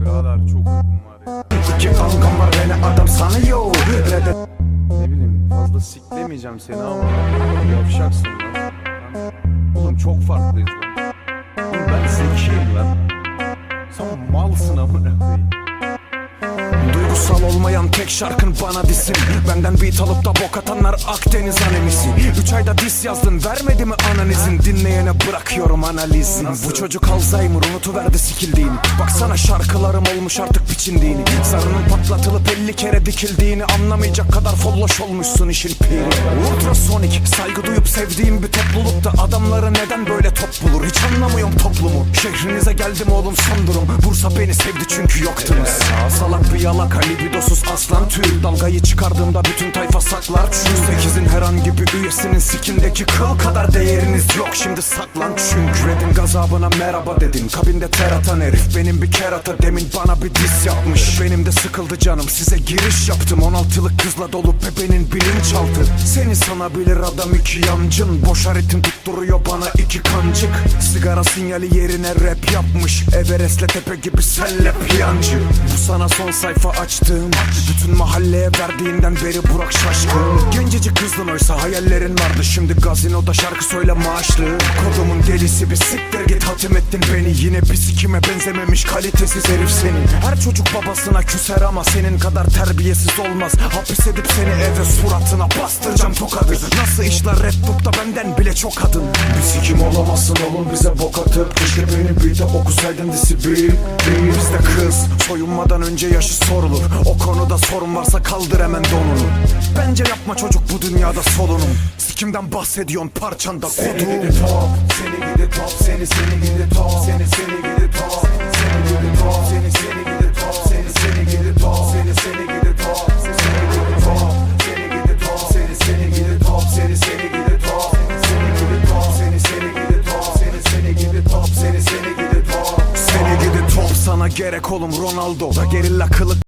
Birader çok uykum var ya. İki kankam var beni adam sanıyor Ne bileyim fazla siklemeyeceğim seni ama yavşaksın lan. Oğlum çok farklıyız lan. Oğlum ben zekiyim lan. Sen malsın amına Duygusal olmayan tek şarkın bana disin. Benden beat alıp da bok atanlar Akdeniz anemisi. Üç ayda dis yazdın vermedi mi analizin? Dinleyene bırakıyorum analizin. Bu çocuk Alzheimer unutuverdi sikildiğini. Baksana şarkılarım olmuş artık biçindiğini. Sarının patlatılıp 50 kere dikildiğini Anlamayacak kadar folloş olmuşsun işin piri Ultrasonik saygı duyup sevdiğim bir toplulukta Adamları neden böyle top bulur? Hiç anlamıyorum toplumu. Şehrinize geldim oğlum son durum. Bursa beni sevdi çünkü yoktunuz. Salak bir yalaka libidosuz aslan. Tür Dalgayı çıkardığımda bütün tayfa saklar. Çünkü sekizin herhangi bir üyesinin sikindeki kıl kadar değeriniz yok. Şimdi saklan çünkü. Red'in gazabına merhaba dedin Kabinde ter atan herif. Benim bir kerata Demin bana bir diss yapmış. Benim de sıkıldı canım. Size giriş yaptım. 16'lık kızla dolu bebenin bilinçaltı. Seni sanabilir adam iki yancın Boş ritim tutturuyor bana iki kancık. Sigara sinyali yerine rap yapmış Everest'le tepe gibi selle piyancı. Bu sana son sayfa açtım Bütün mahalleye verdiğinden beri Burak şaşkın. Gencecik kızdın oysa hayallerin vardı Şimdi gazinoda şarkı söyle maaşlı. Kodumun delisi bir siktir git hatim ettin beni. Yine bir sikime benzememiş kalitesiz herif senin. Her çocuk babasına küser ama senin kadar terbiyesiz olmaz. Hapis edip seni eve suratına bastıracağım tokadı Nasıl işler Red Book'ta benden bile çok kadın. Bir sikim olamazsın oğlum bize bok atıp Keşke beni bir de okusaydın disibil Değil bizde kız soyunmadan önce yaşı sorulur. O konuda sorun varsa kaldır hemen donunu. Bence yapma çocuk bu dünyada solunum. Sikimden bahsediyorsun parçanda kodum Seni gidi top, seni gerek oğlum Ronaldo. Da gerilla kılık